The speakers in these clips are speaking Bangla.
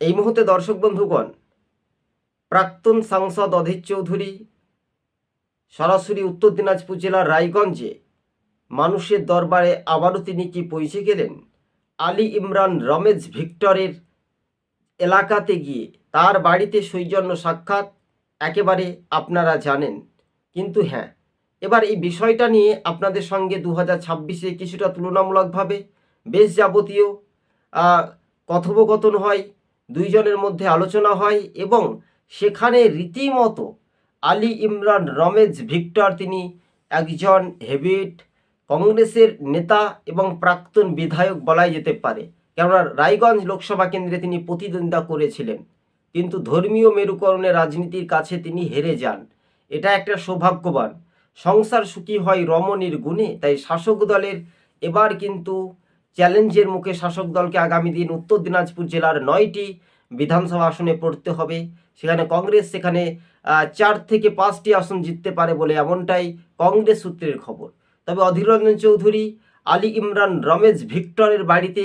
এই মুহূর্তে দর্শক বন্ধুগণ, প্রাক্তন সাংসদ অধীর চৌধুরী, সরাসরি উত্তর দিনাজপুর জেলার রায়গঞ্জে মানুষের দরবারে আবারও তিনি কি পৌঁছে গেলেন? আলী ইমরান রমেশ ভিক্টরের এলাকাতে গিয়ে তার বাড়িতে সৌজন্য সাক্ষাৎ একেবারে আপনারা জানেন। কিন্তু হ্যাঁ এবার এই বিষয়টা নিয়ে আপনাদের সঙ্গে দু হাজার কিছুটা তুলনামূলকভাবে বেশ যাবতীয় কথোপকথন হয়। দুইজনের মধ্যে আলোচনা হয় এবং সেখানে রীতিমতো আলী ইমরান, রমেশ, ভিক্টর তিনি একজন হেভিট কংগ্রেসের নেতা এবং প্রাক্তন বিধায়ক বলাই যেতে পারে। কেননা রায়গঞ্জ লোকসভা কেন্দ্রে তিনি প্রতিদ্বন্দ্বিতা করেছিলেন। কিন্তু ধর্মীয় মেরুকরণের রাজনীতির কাছে তিনি হেরে যান। এটা একটা সৌভাগ্যবান। সংসার সুখী হয় রমণীর গুণে, তাই শাসক দলের এবার কিন্তু চ্যালেঞ্জের মুখে শাসক দলকে আগামী দিন উত্তর দিনাজপুর জেলার নয়টি বিধানসভা আসনে পড়তে হবে। সেখানে কংগ্রেস সেখানে চার থেকে পাঁচটি আসন জিততে পারে বলে এমনটাই কংগ্রেস সূত্রের খবর। তবে অধীর রঞ্জন চৌধুরী, আলী ইমরান, রমেশ ভিক্টরের বাড়িতে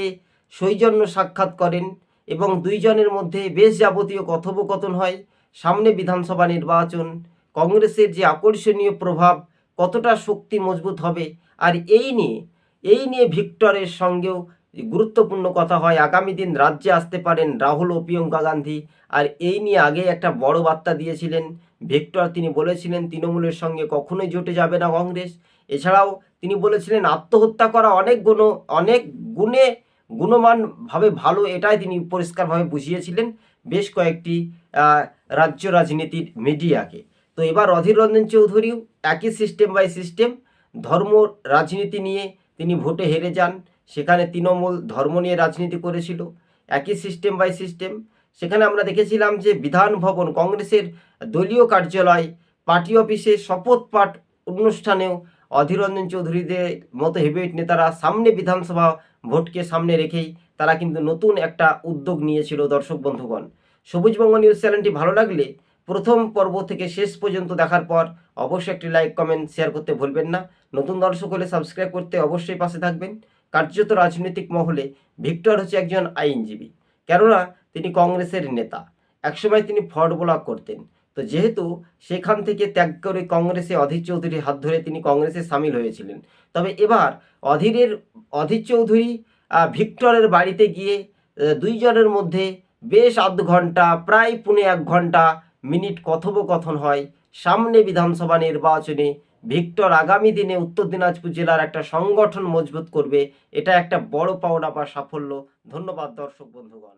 সৌজন্য সাক্ষাৎ করেন এবং দুইজনের মধ্যে বেশ যাবতীয় কথোপকথন হয়। সামনে বিধানসভা নির্বাচন, কংগ্রেসের যে আকর্ষণীয় প্রভাব, কতটা শক্তি মজবুত হবে, আর এই নিয়ে এই নিয়ে ভিক্টরের সঙ্গেও গুরুত্বপূর্ণ কথা হয়। আগামী দিন রাজ্যে আসতে পারেন রাহুল ও প্রিয়ঙ্কা গান্ধী। আর এই নিয়ে আগে একটা বড় বার্তা দিয়েছিলেন ভিক্টর। তিনি বলেছিলেন, তৃণমূলের সঙ্গে কখনোই জোটে যাবে না কংগ্রেস। এছাড়াও তিনি বলেছিলেন, আত্মহত্যা করা অনেক গুণ, অনেক গুণে গুণমানভাবে ভালো। এটাই তিনি পরিষ্কারভাবে বুঝিয়েছিলেন বেশ কয়েকটি রাজ্য রাজনীতির মিডিয়াকে। তো এবার অধীর রঞ্জন চৌধুরীও একই সিস্টেম বাই সিস্টেম ধর্ম, রাজনীতি নিয়ে তিনি ভোটে হেরে যান। সেখানে তৃণমূল ধর্ম নিয়ে রাজনীতি করেছিল। একই সিস্টেম বাই সিস্টেম সেখানে আমরা দেখেছিলাম যে বিধান ভবন কংগ্রেসের দলীয় কার্যালয় পার্টি অফিসে শপথ পাঠ অনুষ্ঠানেও অধীর রঞ্জন চৌধুরীদের মতো হেভিওয়েট নেতারা সামনে বিধানসভা ভোটকে সামনে রেখেই তারা কিন্তু নতুন একটা উদ্যোগ নিয়েছিল দর্শক বন্ধুগণ। সবুজবঙ্গ নিউজ চ্যানেলটি ভালো লাগলে প্রথম পর্ব থেকে শেষ পর্যন্ত দেখার পর অবশ্যই একটি লাইক কমেন্ট শেয়ার করতে ভুলবেন না। নতুন দর্শক হলে সাবস্ক্রাইব করতে অবশ্যই পাশে থাকবেন। কার্যত রাজনৈতিক মহলে ভিক্টর হচ্ছে একজন আইনজীবী। কেননা তিনি কংগ্রেসের নেতা। একসময় তিনি ফ্রড ব্লক করতেন। তো যেহেতু সেখান থেকে ত্যাগ করে কংগ্রেসে অধীর চৌধুরীর হাত ধরে তিনি কংগ্রেসে সামিল হয়েছিলেন। তবে এবার অধীরের, অধীর চৌধুরী ভিক্টরের বাড়িতে গিয়ে দুইজনের মধ্যে বেশ আধ ঘণ্টা প্রায় পুনে এক ঘণ্টা মিনিট কথোপকথন হয়। সামনে বিধানসভা নির্বাচনে ভিক্টর আগামী দিনে উত্তর দিনাজপুর জেলার একটা সংগঠন মজবুত করবে, এটা একটা বড় পাওনা বা সাফল্য। ধন্যবাদ দর্শক বন্ধুগণ।